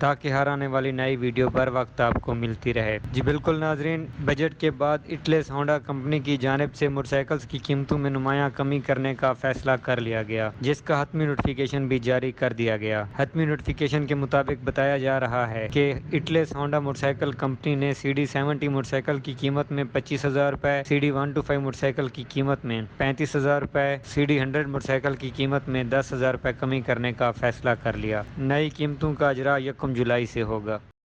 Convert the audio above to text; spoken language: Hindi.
ताकि हर आने वाली नई वीडियो बर वक्त आपको मिलती रहे। जी बिल्कुल, नाजरीन बजट के बाद इटलेस होंडा कंपनी की जानब से मोटरसाइकिल्स की कीमतों में नुमाया कमी करने का फैसला कर लिया गया, जिसका हतमी नोटिफिकेशन भी जारी कर दिया गया। हतमी नोटिफिकेशन के मुताबिक बताया जा रहा है कि इटलेस होंडा मोटरसाइकिल कंपनी ने सी डी सेवेंटी मोटरसाइकिल की कीमत में पच्चीस हज़ार रुपए C D one two five motorcycle की कीमत में पैंतीस हज़ार रुपए सी डी हंड्रेड मोटरसाइकिल की कीमत में दस हज़ार रुपए कमी करने का फैसला कर लिया। नई कीमतों का अजरा यकम जुलाई से होगा।